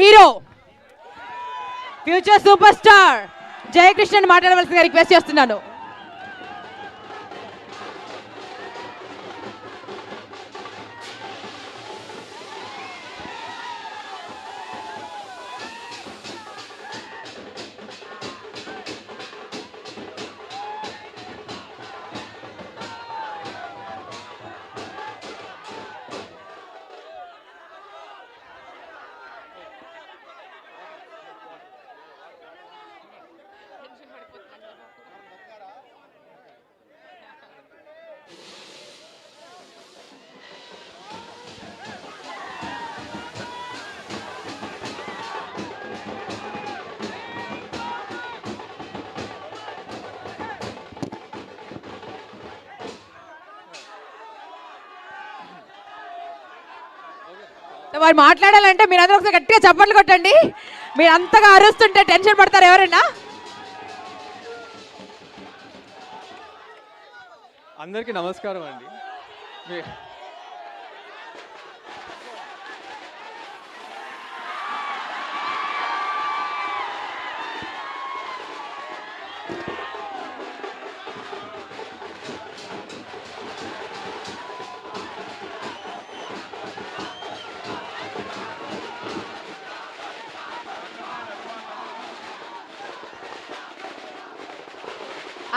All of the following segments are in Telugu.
Hero future super star Jayakrishnan మాట్లాడవలసిందిగా రిక్వెస్ట్ చేస్తున్నాను. వారు మాట్లాడాలంటే మీరు అందరూ ఒకసారి గట్టిగా చప్పట్లు కొట్టండి. మీరు అంతగా అరుస్తుంటే టెన్షన్ పడతారు ఎవరైనా? అందరికీ నమస్కారం అండి.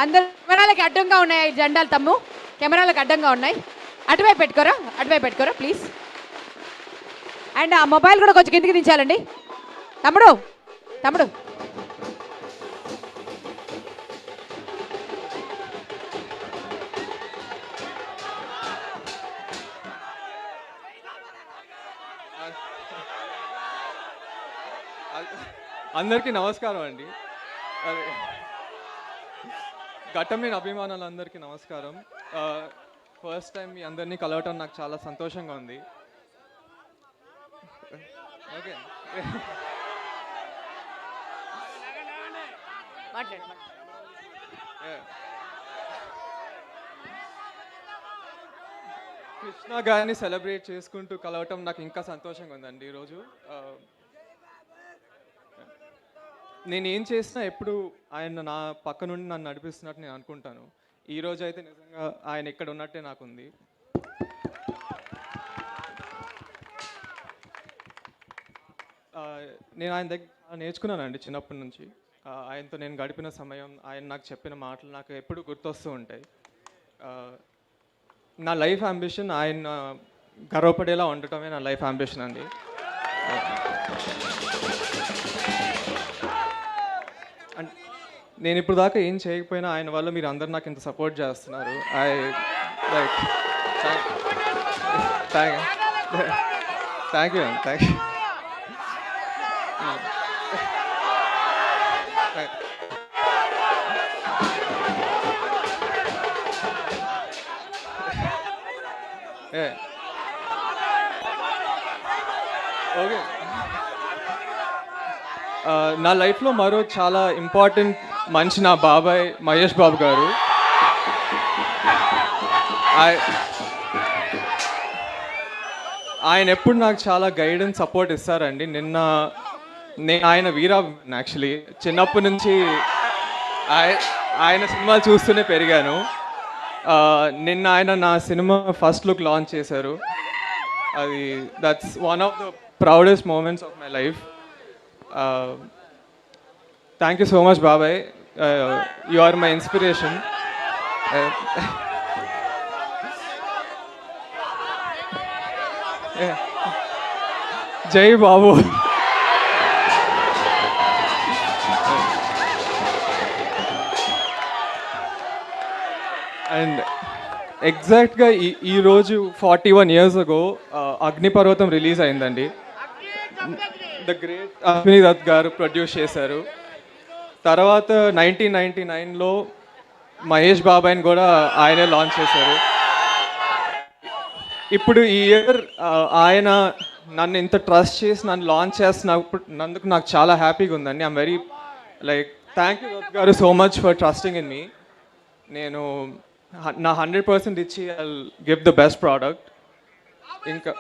అందరు కెమెరాలకి అడ్డంగా ఉన్నాయి జెండాలు తమ్ము. కెమెరాలకు అడ్డంగా ఉన్నాయి. అటువైపు పెట్టుకోరా? అటువైపు పెట్టుకోరా ప్లీజ్ అండ్ ఆ మొబైల్ కూడా కొంచెం కిందికి దించాలండి. తమ్ముడు తమ్ముడు. అందరికీ నమస్కారం అండి. అదే. ఘట్టమైన అభిమానులందరికీ నమస్కారం. ఫస్ట్ టైం మీ అందరినీ కలవటం నాకు చాలా సంతోషంగా ఉంది. ఓకే. కృష్ణ గారిని సెలబ్రేట్ చేసుకుంటూ కలవటం నాకు ఇంకా సంతోషంగా ఉందండి ఈరోజు. నేను ఏం చేసినా ఎప్పుడు ఆయన నా పక్క నుండి నన్ను నడిపిస్తున్నట్టు నేను అనుకుంటాను. ఈ రోజు అయితే నిజంగా ఆయన ఇక్కడ ఉన్నట్టే నాకుంది. నేను ఆయన దగ్గర నేర్చుకున్నానండి చిన్నప్పటి నుంచి. ఆయనతో నేను గడిపిన సమయం ఆయన నాకు చెప్పిన మాటలు నాకు ఎప్పుడు గుర్తొస్తూ ఉంటాయి. నా లైఫ్ అంబిషన్ ఆయన గర్వపడేలా ఉండటమే నా లైఫ్ అంబిషన్ అండి. నేను ఇప్పుడు దాకా ఏం చేయకపోయినా ఆయన వల్ల మీరు అందరు నాకు ఇంత సపోర్ట్ చేస్తున్నారు. I like thank thank you thank you A okay నా లైఫ్లో మరో చాలా ఇంపార్టెంట్ మంచి నా బాబాయ్ మహేష్ బాబు గారు. ఆయన ఎప్పుడు నాకు చాలా గైడెన్స్ సపోర్ట్ ఇస్తారండి. నిన్న నేను ఆయన వీరా యాక్చువల్లీ చిన్నప్పటి నుంచి ఆయ- ఆయన సినిమాలు చూస్తూనే పెరిగాను. నిన్న ఆయన నా సినిమా ఫస్ట్ లుక్ లాంచ్ చేశారు. అది that's one of the proudest moments of my life thank you so much బాబాయ్. యు ఆర్ మై ఇన్స్పిరేషన్ జై బాబు అండ్ ఎగ్జాక్ట్గా ఈ ఈ రోజు ఫార్టీ వన్ ఇయర్స్ అగో అగ్నిపర్వతం రిలీజ్ అయిందండి. ద గ్రేట్ అశ్విని దత్ గారు ప్రొడ్యూస్ చేశారు. తర్వాత నైన్టీన్ నైన్టీ నైన్లో మహేష్ బాబాయ్ని కూడా ఆయనే లాంచ్ చేశారు. ఇప్పుడు ఈ ఇయర్ ఆయన నన్ను ఇంత ట్రస్ట్ చేసి నన్ను లాంచ్ చేస్తున్నప్పుడు నందుకు నాకు చాలా హ్యాపీగా ఉందండి. I'm very like thank you గారు so much for trusting in me నేను నా హండ్రెడ్ పర్సెంట్ ఇచ్చి I give the best product ఇంకా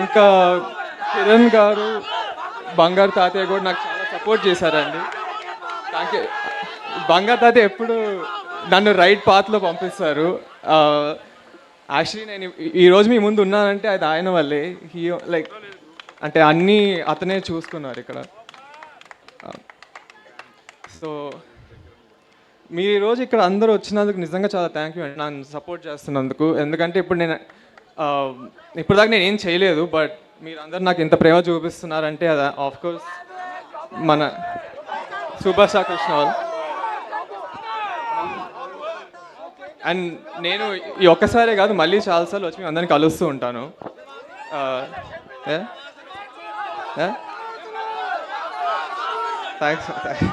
ఇంకా కిరణ్ గారు బంగారు తాతయ్య కూడా నాకు చాలా సపోర్ట్ చేశారండి. థ్యాంక్ యూ బంగారు తాతయ్య ఎప్పుడు నన్ను రైట్ పాత్లో పంపిస్తారు. Uh, యాక్చువల్లీ నేను ఈరోజు మీ ముందు ఉన్నానంటే అది ఆయన వల్లే. హీ లైక్ అంటే అన్నీ అతనే చూసుకున్నారు ఇక్కడ. సో మీరు రోజు ఇక్కడ అందరూ వచ్చినందుకు నిజంగా చాలా థ్యాంక్ యూ అండి. నన్ను సపోర్ట్ చేస్తున్నందుకు. ఎందుకంటే ఇప్పుడు నేను ఇప్పటిదాకా ఇప్పుడు దాకా నేను ఏం చేయలేదు బట్ మీరందరూ నాకు ఇంత ప్రేమ చూపిస్తున్నారంటే అది ఆఫ్ కోర్స్ మన సూపర్ కృష్ణ వాళ్ళు. అండ్ నేను ఈ ఒక్కసారే కాదు మళ్ళీ చాలాసార్లు వచ్చి మీ అందరిని కలుస్తూ ఉంటాను. థ్యాంక్స్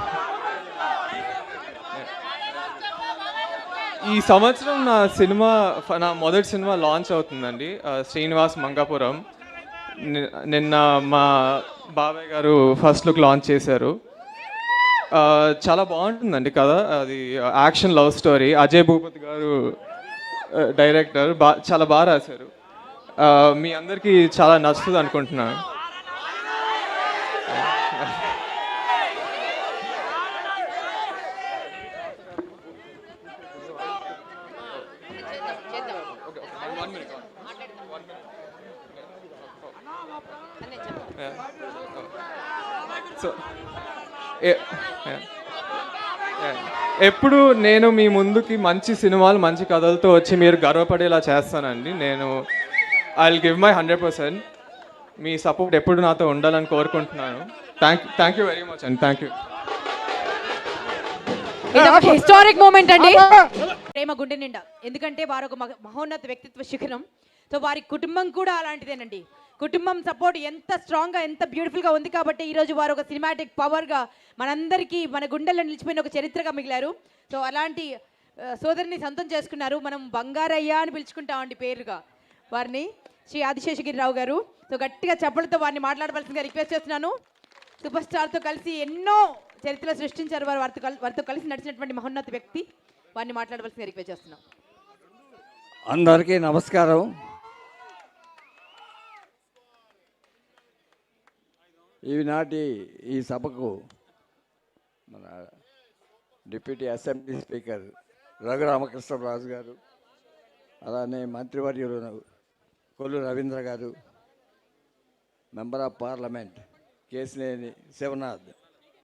ఈ సంవత్సరం నా సినిమా ఫ- నా మొదటి సినిమా లాంచ్ అవుతుందండి. శ్రీనివాస్ మంగాపురం. నిన్న మా బాబాయ్ గారు ఫస్ట్ లుక్ లాంచ్ చేశారు. చాలా బాగుంటుందండి కథ. అది action love story. Ajay Bhupathi గారు డైరెక్టర్ బా చాలా బాగా రాశారు. మీ అందరికీ చాలా నచ్చుతుంది అనుకుంటున్నాను. సో ఎప్పుడు నేను మీ ముందుకి మంచి సినిమాలు మంచి కథలతో వచ్చి మీరు గర్వపడేలా చేస్తానండి. నేను I will give my hundred percent me support ఎప్పుడు నాతో ఉండాలని కోరుకుంటున్నాను. Thank thank you very much అండి థ్యాంక్ యూ ఇది ఒక హిస్టారిక్ మూమెంట్ అండి. ప్రేమ గుండె నిండా. ఎందుకంటే వారు ఒక మగ- మహోన్నత వ్యక్తిత్వ శిఖరం. సో వారి కుటుంబం కూడా అలాంటిదేనండి. కుటుంబం సపోర్ట్ ఎంత స్ట్రాంగ్గా ఎంత బ్యూటిఫుల్గా ఉంది కాబట్టి ఈ రోజు వారు ఒక సినిమాటిక్ పవర్గా మనందరికీ మన గుండెల్లో నిలిచిపోయిన ఒక చరిత్రగా మిగిలారు. సో అలాంటి సోదరిని సొంతం చేసుకున్నారు. మనం బంగారయ్య అని పిలుచుకుంటామండి పేరుగా వారిని శ్రీ ఆదిశేషగిరిరావు గారు. సో గట్టిగా చెప్పలతో వారిని మాట్లాడవలసిందిగా రిక్వెస్ట్ చేస్తున్నాను. సూపర్ స్టార్తో కలిసి ఎన్నో చరిత్రలు సృష్టించారు వారు. వారితో వారితో కలిసి నడిచినటువంటి మహోన్నత వ్యక్తి. వారిని మాట్లాడవలసిందిగా రిక్వెస్ట్ చేస్తున్నాం. అందరికీ నమస్కారం. ఈనాటి ఈ సభకు మన డిప్యూటీ అసెంబ్లీ స్పీకర్ రఘురామకృష్ణరాజు గారు అలానే మంత్రివర్యులు కొల్లు రవీంద్ర గారు member of parliament Kesineni Sivanath